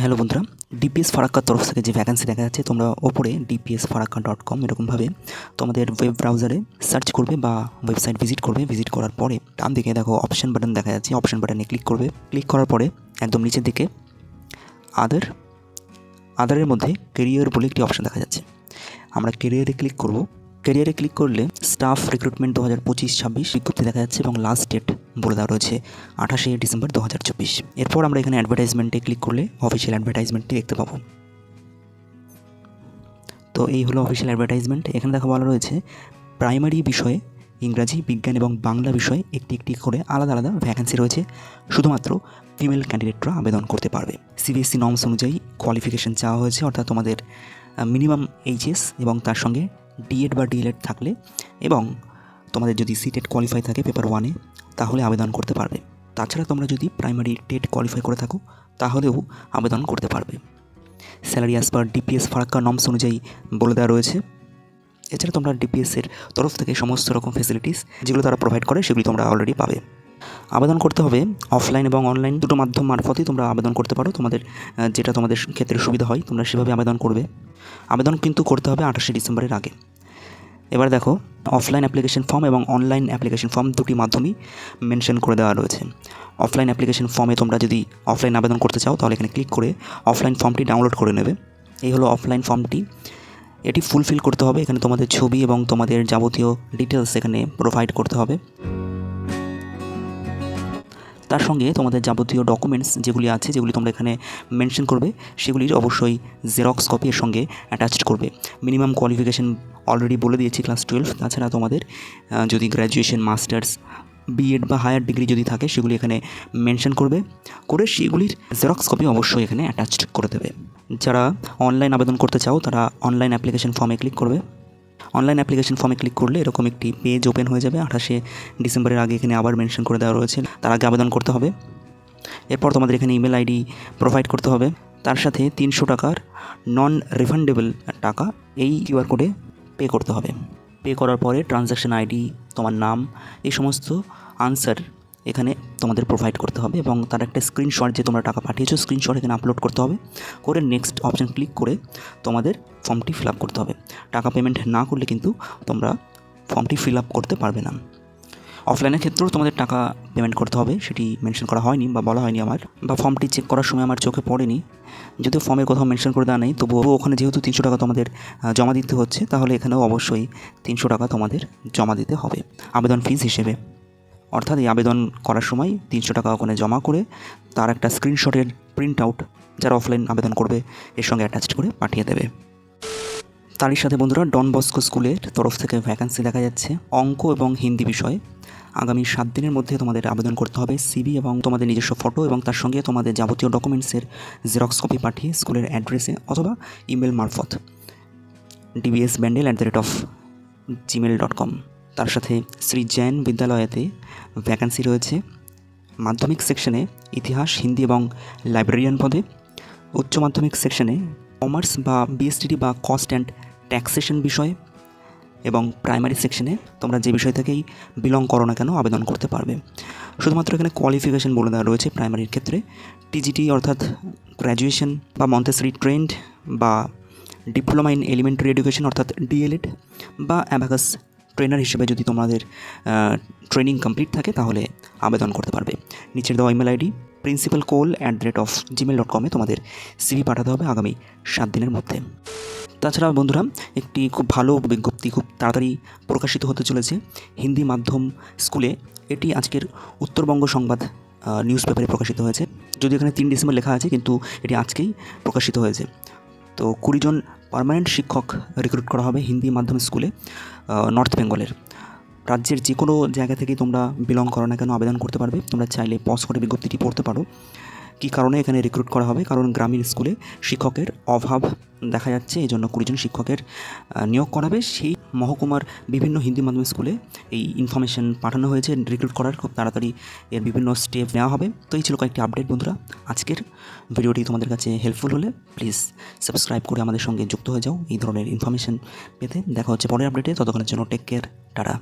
Hello বন্ধুরা DPS ফারাক্কার তরফ থেকে যে ভ্যাকেন্সি দেখা যাচ্ছে, তোমরা ওপরে ডিপিএস ফারাক্কা ডট কম এরকমভাবে তোমাদের ওয়েব ব্রাউজারে সার্চ করবে বা ওয়েবসাইট ভিজিট করবে। ভিজিট করার পরে ডান দিকে দেখো অপশন বাটন দেখা যাচ্ছে অপশন বাটনে ক্লিক করবে। ক্লিক করার পরে একদম নিচের দিকে আদার আদারের মধ্যে কেরিয়ার বলে একটি অপশন দেখা যাচ্ছে। আমরা কেরিয়ারে ক্লিক করব। ক্যারিয়ারে ক্লিক করলে স্টাফ রিক্রুটমেন্ট দু হাজার পঁচিশ, ছাব্বিশ বিজ্ঞপ্তি দেখা যাচ্ছে এবং লাস্ট ডেট বলে দেওয়া রয়েছে, আঠাশে ডিসেম্বর দু হাজার চব্বিশ। এরপর আমরা এখানে অ্যাডভার্টাইজমেন্টে ক্লিক করলে অফিসিয়াল অ্যাডভার্টাইজমেন্টটি দেখতে পাবো। তো এই হলো অফিসিয়াল অ্যাডভার্টাইজমেন্ট এখানে দেখা বলা রয়েছে প্রাইমারি বিষয়ে ইংরাজি, বিজ্ঞান এবং বাংলা বিষয়ে একটি একটি করে আলাদা আলাদা ভ্যাকেন্সি রয়েছে। শুধুমাত্র ফিমেল ক্যান্ডিডেটরা আবেদন করতে পারবে। সিবিএসসি নর্মস অনুযায়ী কোয়ালিফিকেশন চাওয়া হয়েছে, অর্থাৎ তোমাদের মিনিমাম এইচএস এবং তার সঙ্গে ডিএড বা ডিএলএড থাকলে এবং তোমাদের যদি সিটেট কোয়ালিফাই থাকে পেপার ওয়ানে তাহলে আবেদন করতে পারবে। তাছাড়া তোমরা যদি প্রাইমারি টেট কোয়ালিফাই করে থাকো, তাহলেও আবেদন করতে পারবে। Salary as per DPS Farakka norms অনুযায়ী বলে দেওয়া রয়েছে। এছাড়া তোমরা ডিপিএসের তরফ থেকে সমস্ত রকম ফেসিলিটিস যেগুলো তারা প্রোভাইড করে, সেগুলি তোমরা অলরেডি পাবে। আবেদন করতে হবে অফলাইন এবং অনলাইন দুটো মাধ্যম মারফতই তোমরা আবেদন করতে পারো। তোমাদের যেটা তোমাদের ক্ষেত্রে সুবিধা হয়, তোমরা সেভাবে আবেদন করবে। আবেদন কিন্তু করতে হবে আঠাশে ডিসেম্বরের আগে। এবার দেখো অফলাইন অ্যাপ্লিকেশন ফর্ম এবং অনলাইন অ্যাপ্লিকেশন ফর্ম দুটি মাধ্যমেই মেনশন করে দেওয়া রয়েছে। অফলাইন অ্যাপ্লিকেশন ফর্মে তোমরা যদি অফলাইন আবেদন করতে চাও, তাহলে এখানে ক্লিক করে অফলাইন ফর্মটি ডাউনলোড করে নেবে। এই হলো অফলাইন ফর্মটি এটি ফুলফিল করতে হবে। এখানে তোমাদের ছবি এবং তোমাদের যাবতীয় ডিটেলস এখানে প্রোভাইড করতে হবে। তার সঙ্গে তোমাদের যাবতীয় ডকুমেন্টস যেগুলি আছে, যেগুলি তোমরা এখানে মেনশন করবে, সেগুলির অবশ্যই জেরক্স কপি এর সঙ্গে অ্যাটাচড করবে। মিনিমাম কোয়ালিফিকেশন অলরেডি বলে দিয়েছি ক্লাস টুয়েলভ তাছাড়া তোমাদের যদি গ্র্যাজুয়েশন মাস্টার্স বিএড বা হায়ার ডিগ্রি যদি থাকে, সেগুলি এখানে মেনশন করবে। করে সেগুলির জেরক্স কপি অবশ্যই এখানে অ্যাটাচড করে দেবে। যারা অনলাইন আবেদন করতে চাও, তারা অনলাইন অ্যাপ্লিকেশন ফর্মে ক্লিক করবে। অনলাইন অ্যাপ্লিকেশন ফর্মে ক্লিক করলে এরকম একটি পেজ ওপেন হয়ে যাবে। আঠাশে ডিসেম্বরের আগে এখানে আবার মেনশন করে দেওয়া রয়েছে। তার আগে আবেদন করতে হবে। এরপর তোমাদের এখানে ইমেল আইডি প্রোভাইড করতে হবে। তার সাথে তিনশো টাকার নন রিফান্ডেবল টাকা এই কিউআর কোডে পে করতে হবে। পে করার পরে ট্রানজ্যাকশন আইডি তোমার নাম, এই সমস্ত আনসার এখানে তোমাদের প্রোভাইড করতে হবে এবং তার একটা স্ক্রিনশট যে তোমরা টাকা পাঠিয়েছো স্ক্রিনশট এখানে আপলোড করতে হবে। করে নেক্সট অপশান ক্লিক করে তোমাদের ফর্মটি ফিল করতে হবে। টাকা পেমেন্ট না করলে কিন্তু তোমরা ফর্মটি ফিল করতে পারবে না। অফলাইনের ক্ষেত্রেও তোমাদের টাকা পেমেন্ট করতে হবে, সেটি মেনশন করা হয়নি বা বলা হয়নি আমার, বা ফর্মটি চেক করার সময় আমার চোখে পড়েনি। যদিও ফর্মে কোথাও মেনশন করে দেওয়া নেই, তবুও ওখানে যেহেতু তিনশো টাকা তোমাদের জমা দিতে হচ্ছে, তাহলে এখানেও অবশ্যই তিনশো টাকা তোমাদের জমা দিতে হবে, আবেদন ফিস হিসেবে। অর্থাৎ এই আবেদন করার সময় তিনশো টাকা ওখানে জমা করে, তার একটা স্ক্রিনশটের প্রিন্ট আউট যারা অফলাইন আবেদন করবে, এর সঙ্গে অ্যাটাচড করে পাঠিয়ে দেবে। তারই সাথে বন্ধুরা ডন বস্কো স্কুলের তরফ থেকে ভ্যাকান্সি দেখা যাচ্ছে। অঙ্ক এবং হিন্দি বিষয়ে। আগামী সাত দিনের মধ্যে তোমাদের আবেদন করতে হবে সিবি এবং তোমাদের নিজস্ব ফটো এবং তার সঙ্গে তোমাদের যাবতীয় ডকুমেন্টসের জেরক্স কপি পাঠিয়ে স্কুলের অ্যাড্রেসে অথবা ইমেল মারফত। DBS Bandel at the rate of Gmail dot com তার সাথে শ্রী জৈন বিদ্যালয়েতে ভ্যাকান্সি রয়েছে। মাধ্যমিক সেকশনে ইতিহাস, হিন্দি এবং লাইব্রেরিয়ান পদে। উচ্চ মাধ্যমিক সেকশনে কমার্স বা বিএসটিডি বা কস্ট অ্যান্ড ট্যাক্সেশন বিষয়ে এবং প্রাইমারি সেকশনে তোমরা যে বিষয় থেকেই বিলং করো না কেন আবেদন করতে পারবে। শুধুমাত্র এখানে কোয়ালিফিকেশন বলে দেওয়া রয়েছে প্রাইমারির ক্ষেত্রে। টিজিটি অর্থাৎ গ্র্যাজুয়েশন বা মন্তেসরি ট্রেন্ড বা ডিপ্লোমা ইন এলিমেন্টারি এডুকেশন অর্থাৎ ডিএলএড বা অ্যাবাকাস ট্রেনার হিসেবে যদি তোমাদের ট্রেনিং কমপ্লিট থাকে তাহলে আবেদন করতে পারবে। নিচের দেওয়া email ID principal coal at the rate of Gmail dot কমে তোমাদের সিভি পাঠাতে হবে আগামী সাত দিনের মধ্যে। তাছাড়া বন্ধুরা, একটি খুব ভালো বিজ্ঞপ্তি খুব তাড়াতাড়ি প্রকাশিত হতে চলেছে হিন্দি মাধ্যম স্কুলে। এটি আজকের উত্তরবঙ্গ সংবাদ নিউজ পেপারে প্রকাশিত হয়েছে। যদি এখানে তিন ডিসেম্বর লেখা আছে, কিন্তু এটি আজকেই প্রকাশিত হয়েছে। তো কুড়িজন পার্মানেন্ট শিক্ষক রিক্রুট করা হবে হিন্দি মাধ্যম স্কুলে নর্থ বেঙ্গলের রাজ্যের যে কোনো জায়গা থেকেই তোমরা বিলং করো না কেন, আবেদন করতে পারবে। তোমরা চাইলে পজ করে বিজ্ঞপ্তিটি পড়তে পারো। কী কারণে এখানে রিক্রুট করা হবে? কারণ গ্রামীণ স্কুলে শিক্ষকের অভাব দেখা যাচ্ছে এই জন্য কুড়িজন শিক্ষকের নিয়োগ করাবে সেই মহকুমার বিভিন্ন হিন্দি মাধ্যম স্কুলে এই ইনফরমেশন পাঠানো হয়েছে। রিক্রুট করার খুব তাড়াতাড়ি এর বিভিন্ন স্টেপ নেওয়া হবে। তো এই ছিল কয়েকটি আপডেট বন্ধুরা। আজকের ভিডিওটি তোমাদের কাছে হেল্পফুল হলে প্লিজ সাবস্ক্রাইব করে আমাদের সঙ্গে যুক্ত হয়ে যাও। এই ধরনের ইনফরমেশন পেতে। দেখা হচ্ছে পরের আপডেটে ততক্ষণের জন্য টেক কেয়ার টাটা।